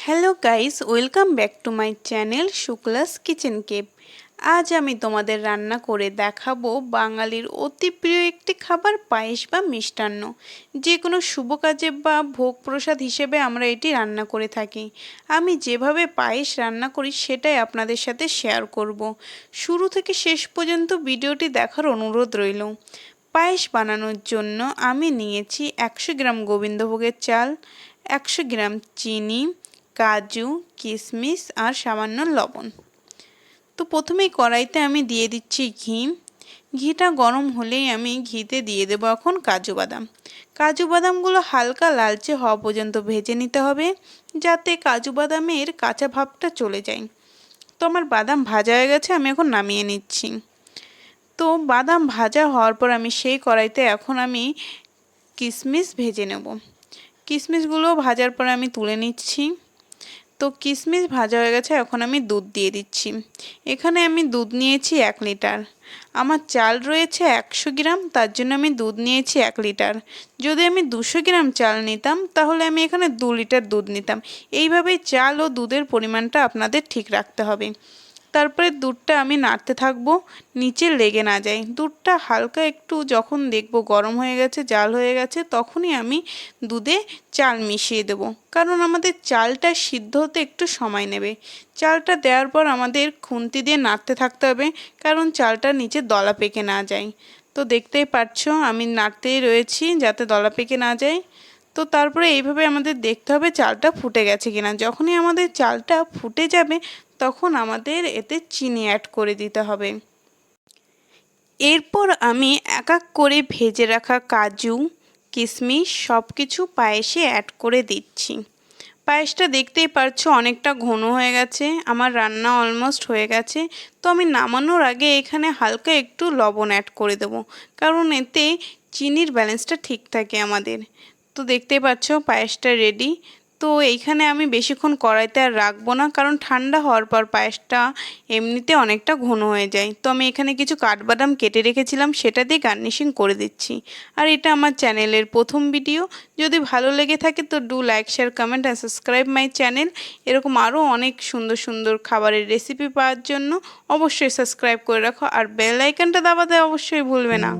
Hello guys welcome back to my channel Shukla's kitchen Cape আজ আমি তোমাদের রান্না করে দেখাবো বাঙালির অতি প্রিয় একটি খাবার, পায়েস বা মিষ্টান্ন। যে কোনো শুভ কাজে বা ভোগ প্রসাদ হিসেবে আমরা এটি রান্না করে থাকি। আমি যেভাবে পায়েস রান্না করি, সেটাই আপনাদের সাথে শেয়ার করব। শুরু থেকে শেষ পর্যন্ত ভিডিওটি দেখার অনুরোধ রইল। পায়েস বানানোর জন্য আমি নিয়েছি একশো গ্রাম গোবিন্দভোগের চাল, একশো গ্রাম চিনি কাজু কিশমিশ আর সামান্য লবণ। তো প্রথমেই কড়াইতে আমি দিয়ে দিচ্ছি ঘি। ঘিটা গরম হলেই আমি ঘিতে দিয়ে দেবো এখন কাজু বাদাম। কাজু বাদামগুলো হালকা লালচে হওয়া পর্যন্ত ভেজে নিতে হবে, যাতে কাজু বাদামের কাঁচা ভাবটা চলে যায়। তো আমার বাদাম ভাজা হয়ে গেছে, আমি এখন নামিয়ে নিচ্ছি। তো বাদাম ভাজা হওয়ার পর আমি সেই কড়াইতে এখন আমি কিশমিশ ভেজে নেব। কিশমিশগুলো ভাজার পর আমি তুলে নিচ্ছি। তো কিশমিশ ভাজা হয়ে গেছে, এখন আমি দুধ দিয়ে দিচ্ছি। এখানে আমি দুধ নিয়েছি এক লিটার। আমার চাল রয়েছে একশো গ্রাম, তার জন্য আমি দুধ নিয়েছি এক লিটার। যদি আমি দুশো গ্রাম চাল নিতাম, তাহলে আমি এখানে দু লিটার দুধ নিতাম। এইভাবেই চাল ও দুধের পরিমাণটা আপনাদের ঠিক রাখতে হবে। তারপরে দুধটা আমি নাড়তে থাকব, নিচে লেগে না যায়। দুধটা হালকা একটু যখন দেখব গরম হয়ে গেছে, জাল হয়ে গেছে, তখনই আমি দুধে চাল মিশিয়ে দেব। কারণ আমাদের চালটা সিদ্ধ হতে একটু সময় নেবে। চালটা দেওয়ার পর আমাদের খুন্তি দিয়ে নাড়তে থাকতে হবে, কারণ চালটা নিচে দলা পেকে না যায়। তো দেখতেই পাচ্ছ আমি নাড়তেই রয়েছি যাতে দলা পেকে না যায়। তো তারপরে এইভাবে আমাদের দেখতে হবে চালটা ফুটে গেছে কিনা। যখনই আমাদের চালটা ফুটে যাবে, তখন আমাদের এতে চিনি অ্যাড করে দিতে হবে। এরপর আমি এক এক করে ভেজে রাখা কাজু কিশমিশ সব কিছু পায়েসে অ্যাড করে দিচ্ছি। পায়েসটা দেখতেই পারছ অনেকটা ঘন হয়ে গেছে, আমার রান্না অলমোস্ট হয়ে গেছে। তো আমি নামানোর আগে এখানে হালকা একটু লবণ অ্যাড করে দেবো, কারণ এতে চিনির ব্যালেন্সটা ঠিক থাকে আমাদের। তো দেখতেই পাচ্ছ পায়েসটা রেডি তো এইখানে আমি বেশিক্ষণ কড়াইতে আর রাখব না, কারণ ঠান্ডা হওয়ার পর পায়েসটা এমনিতে অনেকটা ঘন হয়ে যায়। তো আমি এখানে কিছু কাঠবাদাম কেটে রেখেছিলাম, সেটা দিয়ে গার্নিশিং করে দিচ্ছি। আর এটা আমার চ্যানেলের প্রথম ভিডিও যদি ভালো লেগে থাকে তো do like share comment and subscribe my channel এরকম আরও অনেক সুন্দর সুন্দর খাবারের রেসিপি পাওয়ার জন্য অবশ্যই সাবস্ক্রাইব করে রাখো। আর বেল আইকনটা দাবাতে অবশ্যই ভুলবে না।